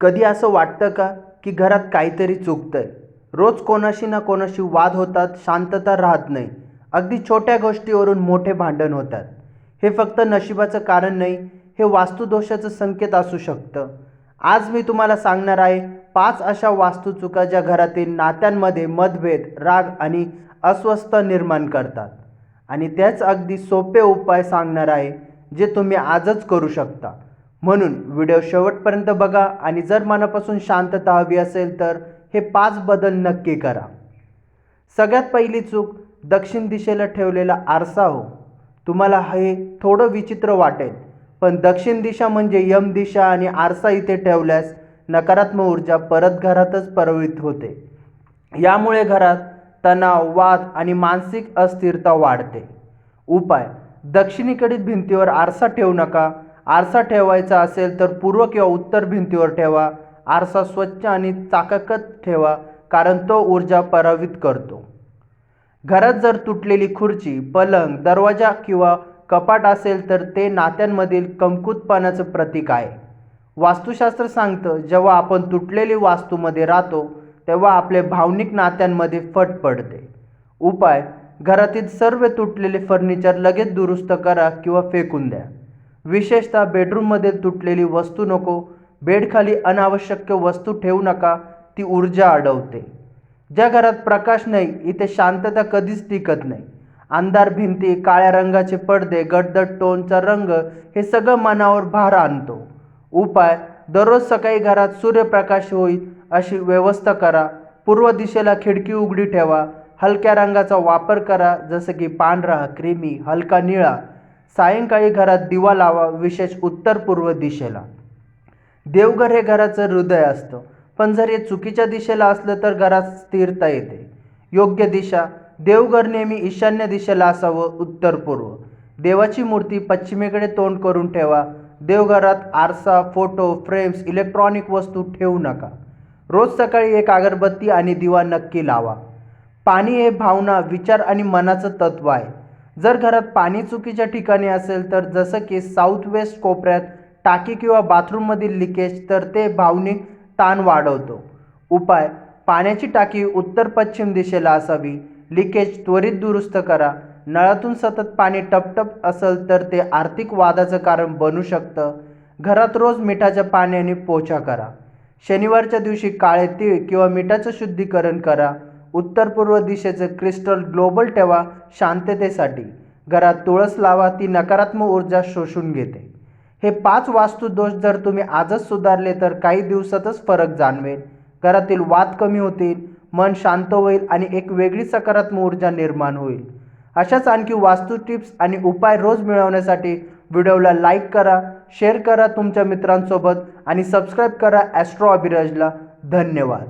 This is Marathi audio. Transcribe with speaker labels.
Speaker 1: कधी असं वाटतं का की घरात काहीतरी चुकतंय? रोज कोणाशी ना कोणाशी वाद होतात शांतता राहत नाही. अगदी छोट्या गोष्टीवरून मोठे भांडण होतात. हे फक्त नशिबाचं कारण नाही हे वास्तुदोषाचं संकेत असू शकतं. आज मी तुम्हाला सांगणार आहे पाच अशा वास्तुचुका ज्या घरातील नात्यांमध्ये मतभेद राग आणि अस्वस्थ निर्माण करतात. आणि त्याच अगदी सोपे उपाय सांगणार आहे जे तुम्ही आजच करू शकता. म्हणून व्हिडिओ शेवटपर्यंत बघा आणि जर मनापासून शांतता हवी असेल तर हे पाच बदल नक्की करा. सगळ्यात पहिली चूक दक्षिण दिशेला ठेवलेला आरसा हो. तुम्हाला हे थोडं विचित्र वाटेल पण दक्षिण दिशा म्हणजे यम दिशा आणि आरसा इथे ठेवल्यास नकारात्मक ऊर्जा परत घरातच प्रवहित होते. यामुळे घरात तणाव वाद आणि मानसिक अस्थिरता वाढते. उपाय दक्षिणेकडील भिंतीवर आरसा ठेवू नका आरसा ठेवायचा असेल तर पूर्व किंवा उत्तर भिंतीवर ठेवा. आरसा स्वच्छ आणि चाकाकत ठेवा कारण तो ऊर्जा परावित करतो. घरात जर तुटलेली खुर्ची पलंग दरवाजा किंवा कपाट असेल तर ते नात्यांमधील कमकुतपणाचं प्रतीक आहे. वास्तुशास्त्र सांगतं जेव्हा आपण तुटलेली वास्तूमध्ये राहतो तेव्हा आपले भावनिक नात्यांमध्ये फट पडते. उपाय घरातील सर्व तुटलेले फर्निचर लगेच दुरुस्त करा किंवा फेकून द्या. विशेषतः बेडरूममध्ये तुटलेली वस्तू नको बेडखाली अनावश्यक वस्तू ठेवू नका ती ऊर्जा अडवते. ज्या घरात प्रकाश नाही इथे शांतता कधीच टिकत नाही. अंधार भिंती काळ्या रंगाचे पडदे गडदड टोनचा रंग हे सगळं मनावर भार आणतो. उपाय दररोज सकाळी घरात सूर्यप्रकाश होईल अशी व्यवस्था करा. पूर्व दिशेला खिडकी उघडी ठेवा. हलक्या रंगाचा वापर करा जसं की पांढरा क्रीमी हलका निळा. सायंकाळी घरात दिवा लावा विशेष उत्तर पूर्व दिशेला. देवघर हे घराचं हृदय असतं पण जर हे चुकीच्या दिशेला असलं तर घरात स्थिरता येते. योग्य दिशा देवघर नेहमी ईशान्य दिशेला असावं उत्तर पूर्व. देवाची मूर्ती पश्चिमेकडे तोंड करून ठेवा. देवघरात आरसा फोटो फ्रेम्स इलेक्ट्रॉनिक वस्तू ठेवू नका. रोज सकाळी एक अगरबत्ती आणि दिवा नक्की लावा. पाणी हे भावना विचार आणि मनाचं तत्व आहे. जर घरात पाणी चुकीच्या ठिकाणी असेल तर जसं की साऊथ वेस्ट कोपऱ्यात टाकी किंवा बाथरूममधील लिकेज तर ते भावनिक ताण वाढवतो. उपाय पाण्याची टाकी उत्तर पश्चिम दिशेला असावी. लिकेज त्वरित दुरुस्त करा. नळातून सतत पाणी टपटप असेल तर ते आर्थिक वादाचं कारण बनू शकतं. घरात रोज मिठाच्या पाण्याने पोछा करा. शनिवारच्या दिवशी काळे तीळ किंवा मिठाचं शुद्धीकरण करा. उत्तर पूर्व दिशेचं क्रिस्टल ग्लोबल ठेवा शांततेसाठी. घरात तुळस लावा ती नकारात्मक ऊर्जा शोषून घेते. हे पाच वास्तुदोष जर तुम्ही आजच सुधारले तर काही दिवसातच फरक जाणवेल. घरातील वाद कमी होतील मन शांत होईल आणि एक वेगळी सकारात्मक ऊर्जा निर्माण होईल. अशाच आणखी वास्तू टिप्स आणि उपाय रोज मिळवण्यासाठी व्हिडिओला लाईक करा शेअर करा तुमच्या मित्रांसोबत आणि सबस्क्राईब करा ॲस्ट्रो अभिराजला. धन्यवाद.